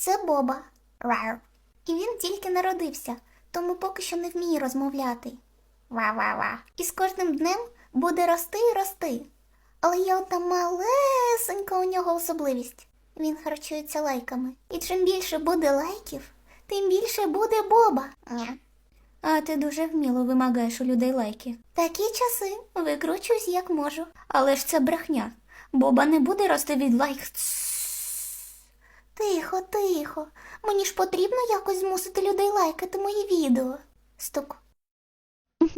Це Боба. Рар. І він тільки народився, тому поки що не вміє розмовляти. Ва-ва-ва. І з кожним днем буде рости і рости. Але є одна малесенька у нього особливість. Він харчується лайками. І чим більше буде лайків, тим більше буде Боба. А ти дуже вміло вимагаєш у людей лайки. Такі часи викручусь як можу. Але ж це брехня. Боба не буде рости від лайк. Тихо, тихо. Мені ж потрібно якось змусити людей лайкати мої відео. Стук.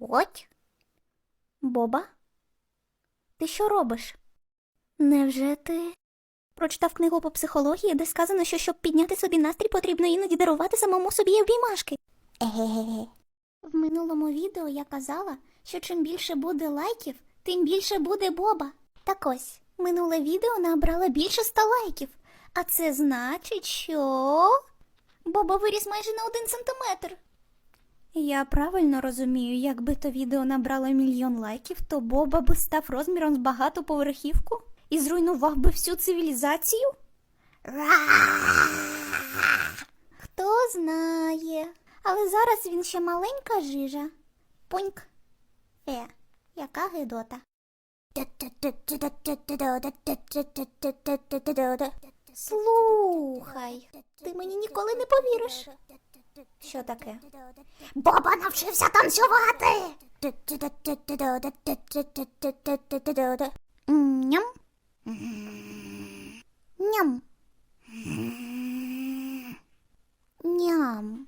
От. Боба? Ти що робиш? Невже ти прочитав книгу по психології, де сказано, що щоб підняти собі настрій, потрібно іноді дарувати самому собі обіймашки? Еге. В минулому відео я казала, що чим більше буде лайків, тим більше буде Боба. Так ось, минуле відео набрало більше 100 лайків. А це значить, що Боба виріс майже на один сантиметр. Я правильно розумію, якби то відео набрало мільйон лайків, то Боба би став розміром з багатоповерхівку і зруйнував би всю цивілізацію? Хто знає. Але зараз він ще маленька жижа. Пуньк. Е, яка гидота. Слухай, ти мені ніколи не повіриш. Що таке? Боба навчився танцювати. Ням. Ням. Ням.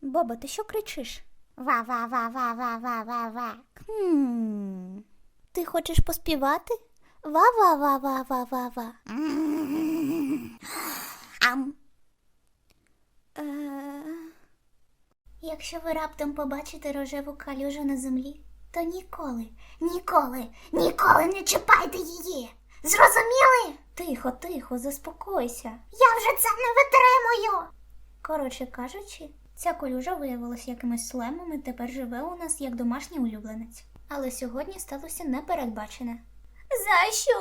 Боба, ти що кричиш? Ва-ва-ва-ва-ва-ва-ва-ва. Хм. Ти хочеш поспівати? Ва-ва-ва-ва-ва-ва-ва. Ам. Е, Якщо ви раптом побачите рожеву калюжу на землі, то ніколи, ніколи, ніколи не чіпайте її. Зрозуміли? Тихо, тихо, заспокойся. Я вже це не витримую. Коротше кажучи, ця колюжа виявилася якимось слемом і тепер живе у нас як домашній улюбленець. Але сьогодні сталося непередбачене. За що?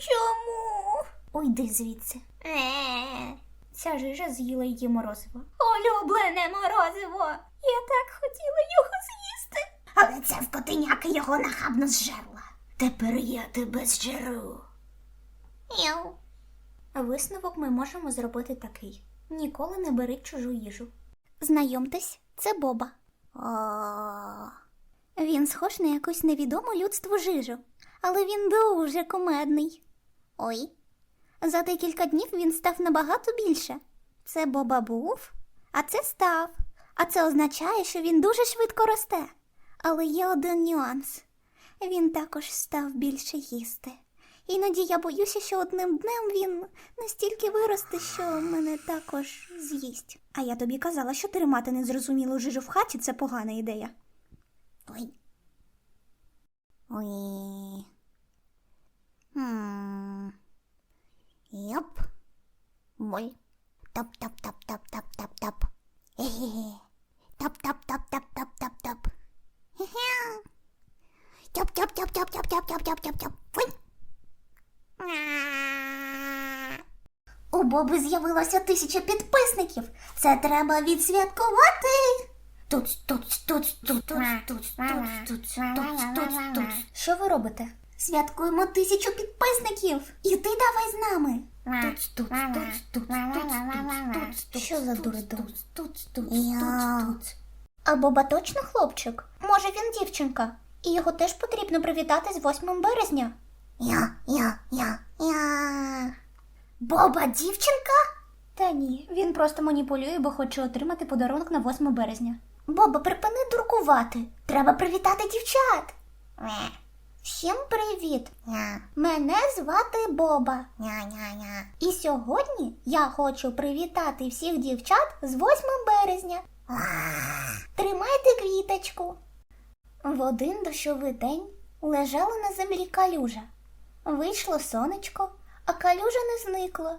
Чому? Уйди звідси. Е. Ця жижа з'їла її морозиво. Улюблене морозиво! Я так хотіла його з'їсти. Але це в котеняки його нахабно зжерла. Тепер я тебе зжеру. Яу. Висновок ми можемо зробити такий: ніколи не бери чужу їжу. Знайомтесь, це Боба. Він схож на якусь невідому людству жижу, але він дуже кумедний. Ой. За декілька днів він став набагато більше. Це Боба був, а це став. А це означає, що він дуже швидко росте. Але є один нюанс. Він також став більше їсти. Іноді я боюся, що одним днем він настільки виросте, що мене також з'їсть. А я тобі казала, що тримати незрозумілу жижу в хаті це погана ідея. Ой. Ой. Хм. Йоп. Боль. Топ-топ-топ-топ-топ-топ-топ. Е-ге-ге. Топ-топ-топ-топ-топ-топ-топ. Хе-хе. Тьоп-тьоп-тьоп-тьоп-тьоп-тьоп-тьоп-тьоп. Фуй. У Боби з'явилося тисяча підписників. Це треба відсвяткувати. Туц, туц, туц, туц, туц, туц, туц, туц, туц. Що ви робите? Святкуємо тисячу підписників. І ти давай з нами. Туц, туц, туц, туц, туц, туц, Що за туц. А Боба точно хлопчик? Може він дівчинка? І його теж потрібно привітати з 8 березня. Я, я, я, я. Боба дівчинка? Та ні, він просто маніпулює, бо хоче отримати подарунок на 8 березня. Боба, припини дуркувати. Треба привітати дівчат. Всім привіт! Мене звати Боба. І сьогодні я хочу привітати всіх дівчат з 8 березня. Тримайте квіточку. В один дощовий день лежала на землі калюжа. Вийшло сонечко, а калюжа не зникла.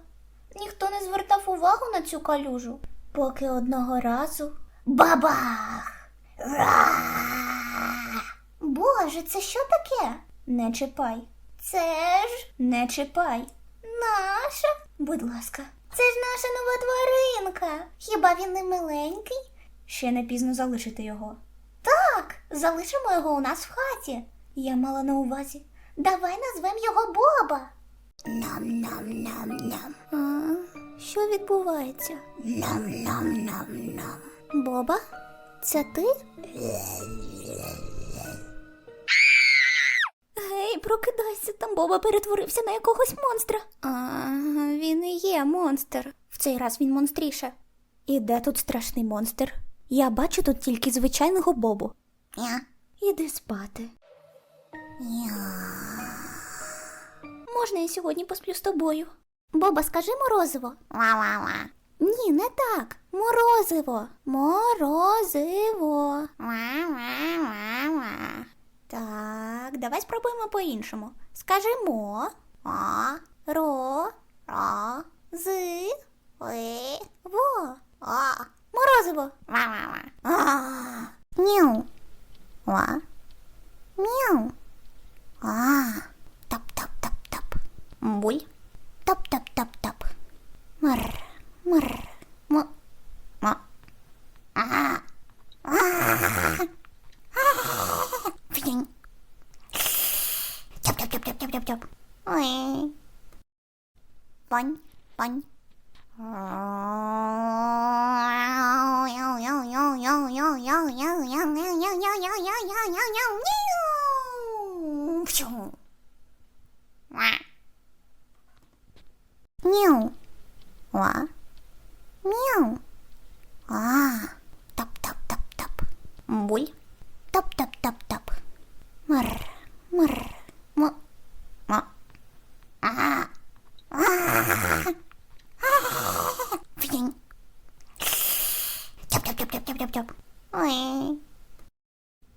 Ніхто не звертав увагу на цю калюжу, поки одного разу бабах! Боже, це що таке? Не чіпай. Це ж не чіпай. Наша? Будь ласка. Це ж наша нова тваринка. Хіба він не миленький? Ще не пізно залишити його. Так, залишимо його у нас в хаті. Я мала на увазі. Давай назвемо його Боба. Нам-нам-нам-нам. А, що відбувається? Нам-нам-нам-нам. Боба? Це ти? Гей, прокидайся, там Боба перетворився на якогось монстра. А, він і є монстр. В цей раз він монстріше. І де тут страшний монстр? Я бачу тут тільки звичайного Бобу. Я. Іди спати. Можна я сьогодні посплю з тобою? Боба, скажи морозиво. Ва-ва-ва. Ні, не так. Морозиво. Морозиво. Ва-ва-ва-ва. Так, давай спробуємо по-іншому. Скажемо. О, ро, ро, з, ви, во. О, морозиво. Ва-ва-ва. А, Няу. Ва. Мяу. А, тап-тап-тап-тап. Буль. Тап-тап-тап-тап. Мр, мр, м, м. А, а, Фінь. Тяп-тяп-тяп-тяп-тяп-тяп. Ой. Пань, пань. Мяу. Ва. Мяу. А. Тап-тап-тап-тап. Буль. Тап-тап-тап-тап. Мр. Мр. М. М. А. А. Фінь. Тяп-тяп-тяп-тяп-тяп-тяп. Ой.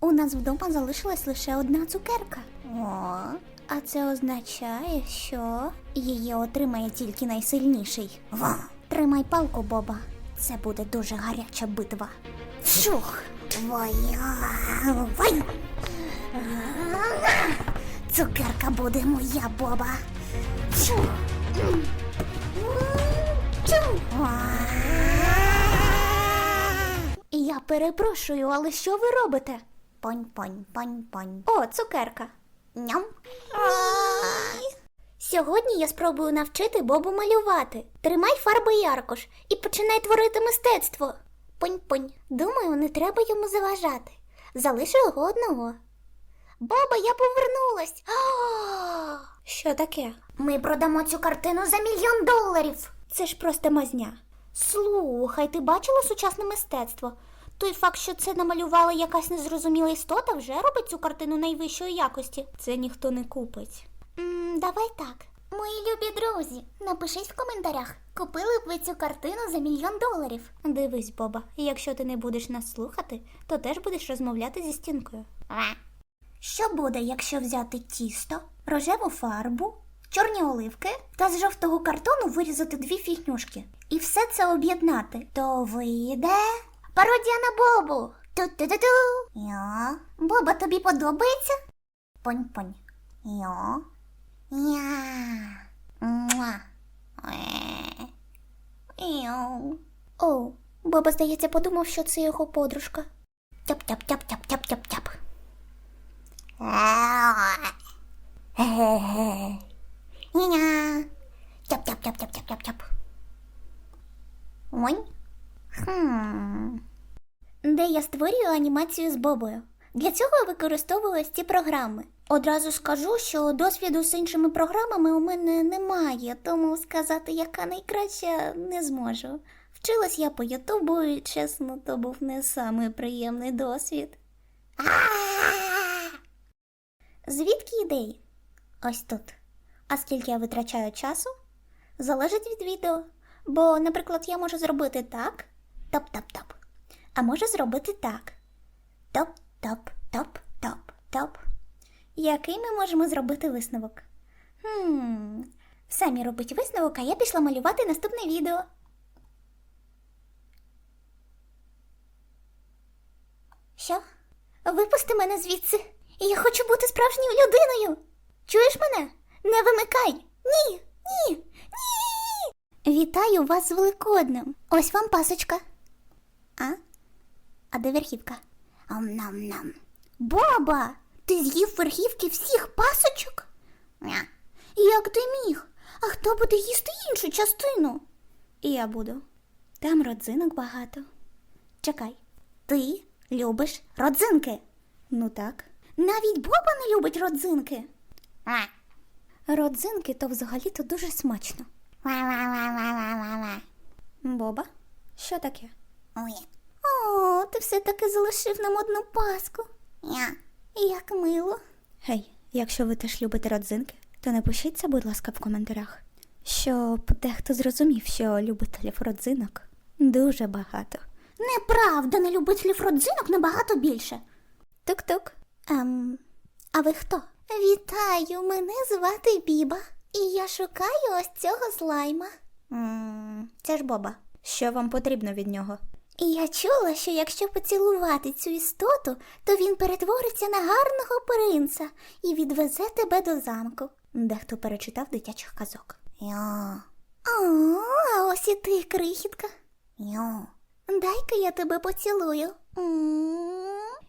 У нас вдома залишилась лише одна цукерка. О, а це означає, що її отримає тільки найсильніший. Ва. Тримай палку, Боба. Це буде дуже гаряча битва. Шух! Твоя. Вай! Цукерка буде моя, Боба. Шух! Я перепрошую, але що ви робите? Понь, понь, понь, понь. О, цукерка. Ням. Сьогодні я спробую навчити Бобу малювати. Тримай фарби і аркуш і починай творити мистецтво. Понь-понь. Думаю, не треба йому заважати. Залишу його одного. Боба, я повернулась. Що таке? Ми продамо цю картину за мільйон доларів. Це ж просто мазня. Слухай, ти бачила сучасне мистецтво? Той факт, що це намалювала якась незрозуміла істота, вже робить цю картину найвищої якості. Це ніхто не купить. м давай так. Мої любі друзі, напишіть в коментарях, купили б ви цю картину за мільйон доларів. Дивись, Боба, якщо ти не будеш нас слухати, то теж будеш розмовляти зі стінкою. Що буде, якщо взяти тісто, рожеву фарбу, чорні оливки та з жовтого картону вирізати дві фігнюшки і все це об'єднати? То вийде пародія на Бобу. Ту-ту-ту-ту. Йо. Боба, тобі подобається? Понь-понь. Йо. Я. Муа. Е. Йо. О, Боба, здається, подумав, що це його подружка. Тяп-тяп-тяп-тяп-тяп-тяп-тяп. Ня. Тяп-тяп-тяп-тяп-тяп-тяп. Ой. Хм. Де я створюю анімацію з Бобою. Для цього я використовую ці програми. Одразу скажу, що досвіду з іншими програмами у мене немає, тому сказати, яка найкраща, не зможу. Вчилась я по Ютубу, і чесно, то був не самий приємний досвід. Звідки ідеї? Ось тут. А скільки я витрачаю часу? Залежить від відео. Бо, наприклад, я можу зробити так. Топ-топ-топ. А можу зробити так. Топ-топ-топ-топ-топ. Який ми можемо зробити висновок? Хм. Самі робить висновок, а я пішла малювати наступне відео. Що? Випусти мене звідси. Я хочу бути справжньою людиною. Чуєш мене? Не вимикай. Ні, ні, ні. Вітаю вас з Великоднем. Ось вам пасочка. А? А де верхівка? Ам-нам-нам. Боба, ти з'їв верхівки всіх пасочок? Ня. Як ти міг? А хто буде їсти іншу частину? І Я буду. Там родзинок багато. Чекай, ти любиш родзинки? Ну так. Навіть Боба не любить родзинки. Родзинки то взагалі-то дуже смачно. Боба, що таке? Ой. О, ти все-таки залишив нам одну паску. Як мило. Гей, якщо ви теж любите родзинки, то напишіться, будь ласка, в коментарях, щоб дехто зрозумів, що любителів родзинок дуже багато. Неправда, не любителів родзинок набагато більше. Тук-тук. Ем, а ви хто? Вітаю, мене звати Біба, і я шукаю ось цього слайма. м це ж Боба. Що вам потрібно від нього? Я чула, що якщо поцілувати цю істоту, то він перетвориться на гарного принца і відвезе тебе до замку. Дехто перечитав дитячих казок. Йо. О, а ось і ти, крихітка. Йо. Дай-ка я тебе поцілую.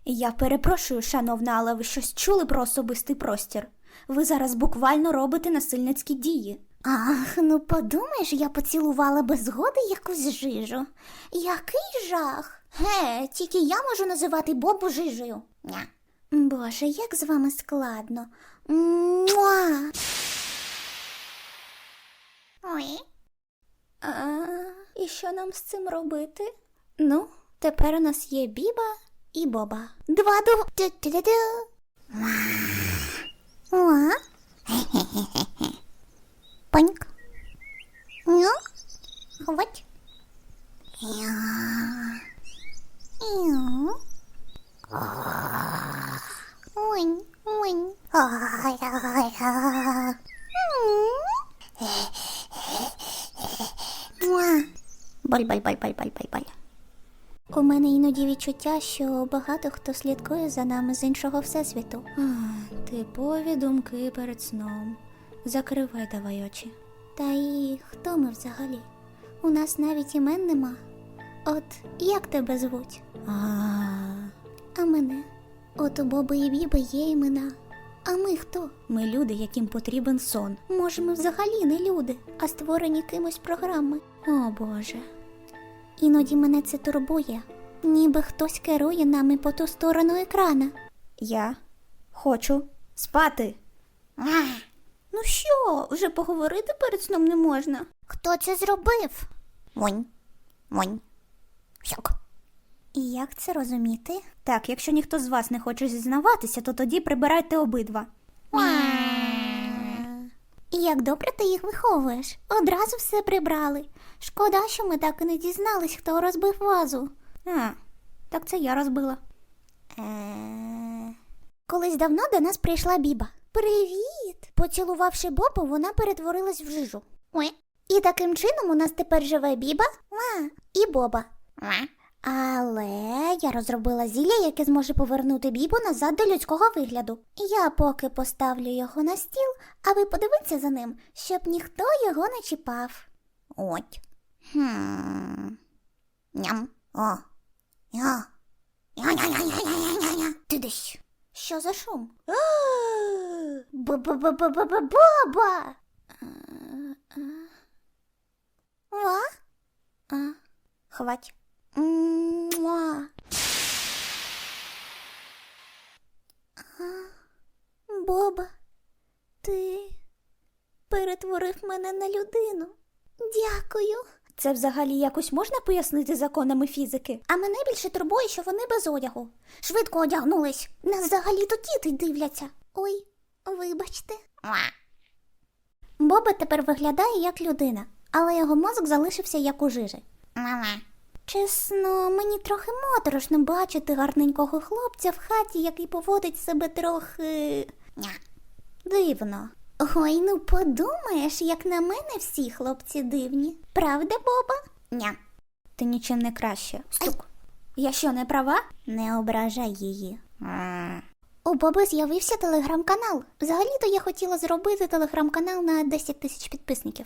Я перепрошую, шановна, але ви щось чули про особистий простір. Ви зараз буквально робите насильницькі дії. Ах, ну подумаєш, я поцілувала без згоди якусь жижу. Який жах. Ге, тільки я можу називати Бобу жижею. Ня. Боже, як з вами складно. Муа. Ой. А, і що нам з цим робити? Ну, тепер у нас є Біба і Боба. Два 我！嘿嘿嘿嘿嘿，笨！牛，滑！呀！呀！啊！喂喂！啊呀呀！嗯！哇！拜拜拜拜拜拜拜！У мене іноді відчуття, що багато хто слідкує за нами з іншого всесвіту. А, типові думки перед сном. Закривай давай очі. Та і хто ми взагалі? У нас навіть імен нема. От як тебе звуть? А, а мене? От у Боби і Біби є імена. А ми хто? Ми люди, яким потрібен сон. Може, ми взагалі не люди, а створені кимось програми. О Боже. Іноді мене це турбує, ніби хтось керує нами по ту сторону екрана. Я хочу спати. Ну що, вже поговорити перед сном не можна. Хто це зробив? Вонь. Вонь. Щок. І як це розуміти? Так, якщо ніхто з вас не хоче зізнаватися, то тоді прибирайте обидва. І як добре ти їх виховуєш. Одразу все прибрали. Шкода, що ми так і не дізнались, хто розбив вазу. А, так це я розбила. Е... Колись давно до нас прийшла Біба. Привіт! Поцілувавши Бобу, вона перетворилась в жижу. Ой. І таким чином у нас тепер живе Біба Ва. і Боба. Ва. Але я розробила зілля, яке зможе повернути Бібу назад до людського вигляду. Я поки поставлю його на стіл, а ви подивіться за ним, щоб ніхто його не чіпав. От. Хм. Ням. О. Я. Я-я-я-я-я-я-я. Ти десь. Що за шум? Ба-ба-ба-ба-ба-ба-ба! Ва? А, хвать. Муа. Боба, ти перетворив мене на людину. Дякую. Це взагалі якось можна пояснити законами фізики? А мене більше турбує, що вони без одягу. Швидко одягнулись. Нас взагалі то діти дивляться. Ой, вибачте. Боба тепер виглядає як людина, але його мозок залишився як у жижі. Чесно, мені трохи моторошно бачити гарненького хлопця в хаті, який поводить себе трохи. Дивно. Ой, ну подумаєш, як на мене всі хлопці дивні. Правда, Боба? Ня. Ти нічим не краще. Стук. Я що, не права? Не ображай її. У Боби з'явився телеграм-канал. Взагалі-то я хотіла зробити телеграм-канал на 10 тисяч підписників,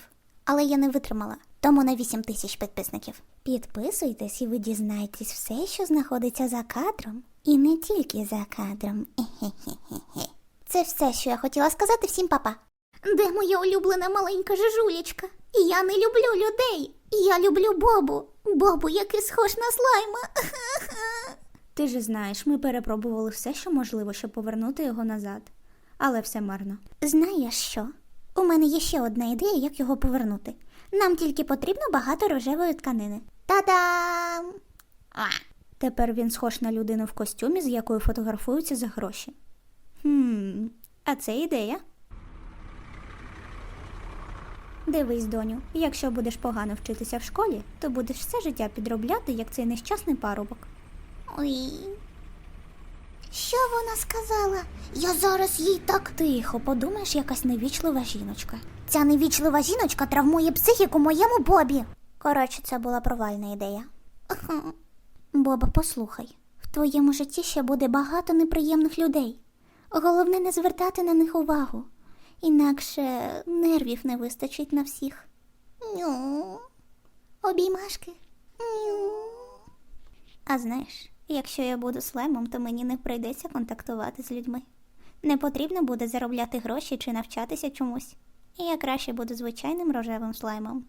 але я не витримала, тому на 8 тисяч підписників. Підписуйтесь і ви дізнаєтесь все, що знаходиться за кадром, і не тільки за кадром. Це все, що я хотіла сказати всім папа. Де моя улюблена маленька жужулечка? Я не люблю людей. Я люблю Бобу. Бобу, який схож на слайма. Ти ж знаєш, ми перепробували все, що можливо, щоб повернути його назад. Але все марно. Знаєш що? У мене є ще одна ідея, як його повернути. Нам тільки потрібно багато рожевої тканини. Та-дам! А. Тепер він схож на людину в костюмі, з якою фотографуються за гроші. Хм, а це ідея. Дивись, доню, якщо будеш погано вчитися в школі, то будеш все життя підробляти, як цей нещасний парубок. Ой. Що вона сказала? Я зараз їй так. Тихо, подумаєш, якась невічлива жіночка. Ця невічлива жіночка травмує психіку моєму Бобі. Коротше, це була провальна ідея. Боба, послухай, в твоєму житті ще буде багато неприємних людей. Головне не звертати на них увагу, інакше нервів не вистачить на всіх. Ню. Обіймашки. Ню. А знаєш, якщо я буду слаймом, то мені не прийдеться контактувати з людьми. Не потрібно буде заробляти гроші чи навчатися чомусь. І я краще буду звичайним рожевим слаймом.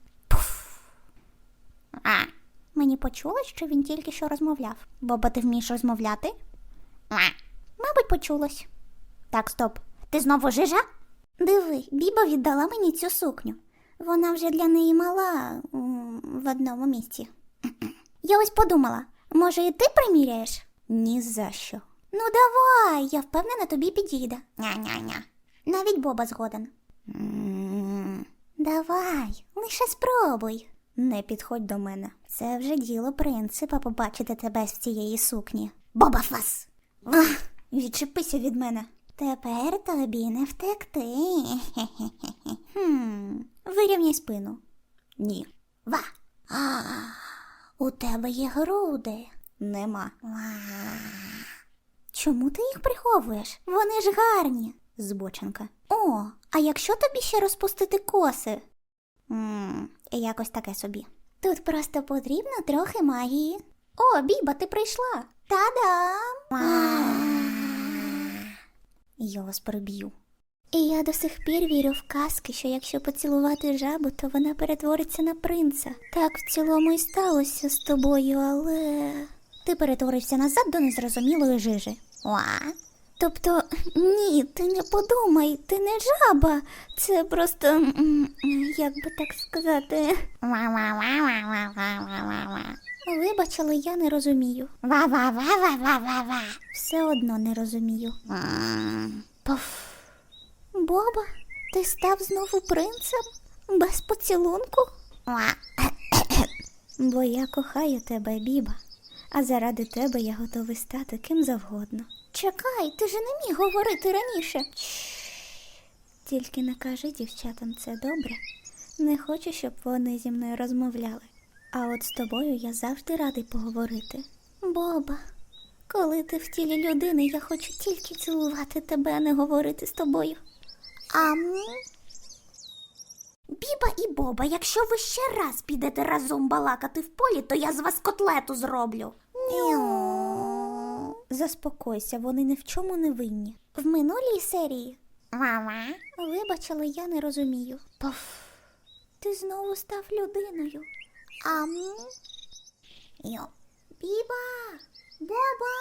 А. Мені почулось, що він тільки що розмовляв. Боба, ти вмієш розмовляти? А. Мабуть, почулось. Так, стоп. Ти знову жижа? Диви, Біба віддала мені цю сукню. Вона вже для неї мала в одному місці. Я ось подумала, може і ти приміряєш? Ні за що. Ну давай, я впевнена, тобі підійде. Ня-ня-ня. Навіть Боба згоден. Давай, лише спробуй. Не підходь до мене. Це вже діло принципа побачити тебе з цієї сукні. Боба фас! Відчепися від мене. Тепер тобі не втекти. Хм, вирівняй спину. Ні, Ва. У тебе є груди. нема. Чому ти їх приховуєш? Вони ж гарні. Збоченка. О, а якщо тобі ще розпустити коси? Ммм, якось таке собі. Тут просто потрібно трохи магії. О, Біба, ти прийшла. Та-дам! Я вас переб'ю. І я до сих пір вірю в казки, що якщо поцілувати жабу, то вона перетвориться на принца. Так в цілому і сталося з тобою, але. Ти перетворився назад до незрозумілої жижи. Ва. Тобто, ні, ти не подумай, ти не жаба. Це просто, як би так сказати. Вибач, але я не розумію. Ва-ва-ва-ва-ва-ва-ва. Все одно не розумію. Пуф. Боба, ти став знову принцем? Без поцілунку? Бо я кохаю тебе, Біба, а заради тебе я готовий стати ким завгодно. Чекай, ти же не міг говорити раніше. Тільки не кажи дівчатам це добре. Не хочу, щоб вони зі мною розмовляли. А от з тобою я завжди радий поговорити. Боба, коли ти в тілі людини, я хочу тільки цілувати тебе, а не говорити з тобою. Ам... Біба і Боба, якщо ви ще раз підете разом балакати в полі, то я з вас котлету зроблю. Ню. Заспокойся, вони ні в чому не винні. В минулій серії. Вибач, але я не розумію. Паф. Ти знову став людиною. Ам. Йо. Біба! Боба!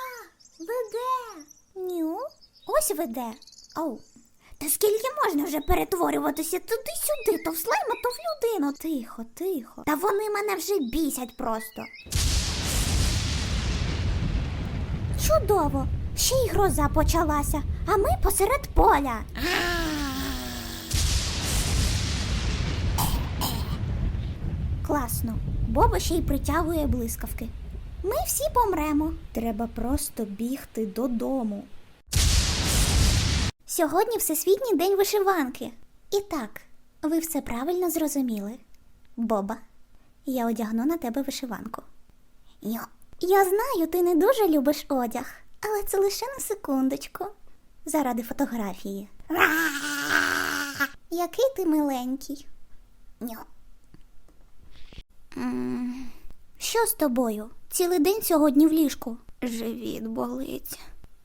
Веде! Ню? Ось веде. Оу. Та скільки можна вже перетворюватися туди-сюди, то в слайма, то в людину. Тихо, тихо. Та вони мене вже бісять просто. Чудово! Ще й гроза почалася, а ми посеред поля. Класно. Боба ще й притягує блискавки. Ми всі помремо. Треба просто бігти додому. Сьогодні Всесвітній день вишиванки. І так, ви все правильно зрозуміли. Боба, я одягну на тебе вишиванку. Йо. Я знаю, ти не дуже любиш одяг, але це лише на секундочку. Заради фотографії. Який ти миленький. М, Що з тобою? Цілий день сьогодні в ліжку. Живіт болить.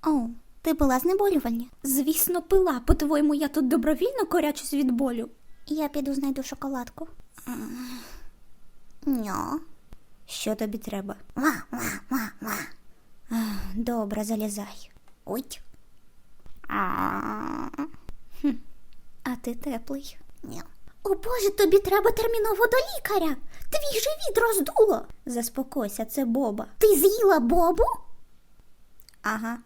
О, ти пила знеболювальні? Звісно, пила. По-твоєму, я тут добровільно корячусь від болю. Я піду знайду шоколадку. Ню. Що тобі треба? Ва, ва, ва, ва. Добре, залізай. Ой. А ти теплий. Ню. О Боже, тобі треба терміново до лікаря. Твій живіт роздуло. Заспокойся, це Боба. Ти з'їла бобу? Ага.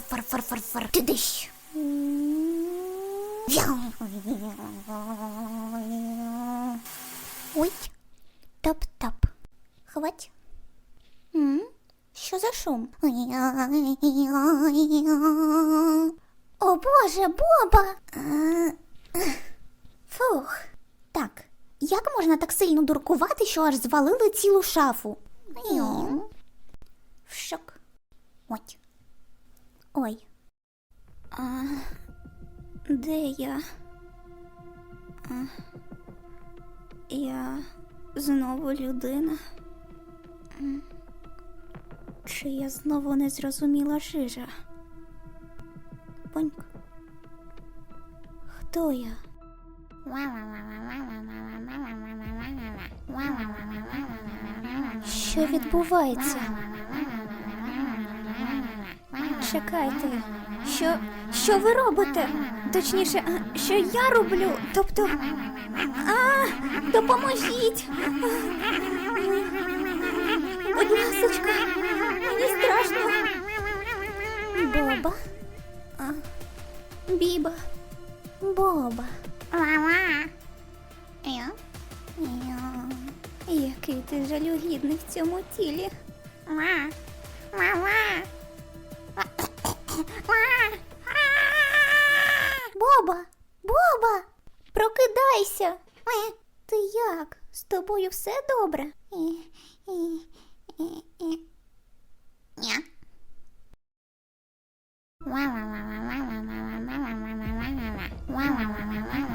Фыр, фыр, фыр, фыр. Ти диш. Ой. Топ-топ. Хвать. М? Що за шум? О Боже, Боба! Фух. Так, як можна так сильно дуркувати, що аж звалили цілу шафу? В шок. Ой. Ой. А, де я? А, я знову людина. Чи я знову не зрозуміла жижа? Поньк. Я? Що відбувається? Чекайте, що, що ви робите? Точніше, що я роблю? Тобто. А, допоможіть! Будь ласочка, мені страшно. Боба. Біба. Боба. Я? Я. Який ти жалюгідний в цьому тілі. Боба, Боба, прокидайся. Ти як? З тобою все добре? Ня. Wow, wow, wow, wow